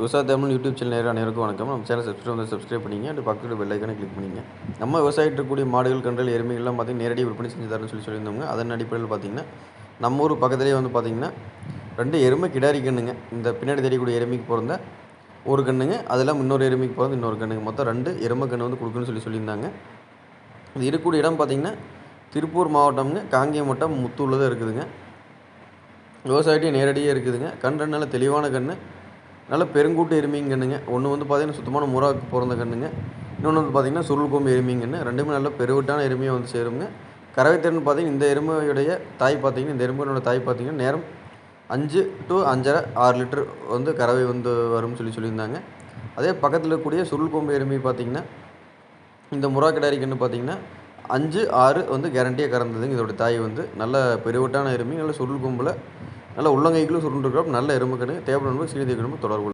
விவசாய Tamil YouTube channel நேரம் அனைவருக்கும் வணக்கம். நம்ம சேனல் சப்ஸ்கிரைப் வந்து சப்ஸ்கிரைப் பண்ணிங்க. அண்ட் பக்கத்தில் பெல் ஐக்கானை கிளிக் பண்ணிங்க. நம்ம விவசாயிட்டு இருக்கக்கூடிய மாடுகள் கன்றல் எருமைகள்லாம் பார்த்திங்கன்னா நேரடி விற்பனை செஞ்சு தரேன்னு சொல்லி சொல்லியிருந்தோங்க அதன் அடிப்படையில் பார்த்தீங்கன்னா நம்ம ஊர் பக்கத்துலேயே வந்து பார்த்திங்கன்னா ரெண்டு எருமை கிடாரி கண்ணுங்க. இந்த பின்னாடி தெரியக்கூடிய எருமைக்கு பிறந்த ஒரு கண்ணுங்க அதெல்லாம் இன்னொரு எருமைக்கு பிறந்த இன்னொரு கண்ணுங்க. மொத்தம் ரெண்டு எருமை கன்று வந்து கொடுக்குன்னு சொல்லி சொல்லியிருந்தாங்க. இது இருக்கக்கூடிய இடம் பார்த்தீங்கன்னா திருப்பூர் மாவட்டம்ங்க காங்கேயம் மாவட்டம் முத்தூரில் தான் இருக்குதுங்க. விவசாயிட்டையும் நேரடியாக இருக்குதுங்க. கண் ரெண்டு நல்ல தெளிவான கன்று நல்ல பெருங்கூட்டு எருமைங்க கண்ணுங்க. ஒன்று வந்து பார்த்திங்கன்னா சுத்தமான முறாக்கு பிறந்த கண்ணுங்க. இன்னொன்று வந்து பார்த்திங்கன்னா சுருள் கொம்பு எருமைங்கன்னு ரெண்டுமே நல்ல பெருவிட்டான எருமையாக வந்து சேருங்க கறவைத்திறன் பார்த்திங்கன்னா இந்த எருமையுடைய தாய் பார்த்திங்கன்னா இந்த எருமையோட தாய் பார்த்திங்கன்னா நேரம் அஞ்சு டு அஞ்சரை ஆறு லிட்டர் வந்து கறவை வந்து வரும்னு சொல்லி சொல்லியிருந்தாங்க. அதே பக்கத்தில் இருக்கக்கூடிய சுருள் கொம்பு எருமை பார்த்திங்கன்னா இந்த முறா கிடாரிக்கன்னு பார்த்தீங்கன்னா பார்த்திங்கன்னா அஞ்சு ஆறு வந்து கேரண்டியாக கறந்ததுங்க. இதோட தாய் வந்து நல்ல பெருவட்டான எருமை நல்ல சுருள் கொம்பில் நல்ல உள்ளங்கைகளும் சுருண்டுருக்கிறப்ப நல்ல எருமை கன்று தேவைப்படும்போது சீனி தொடர்பு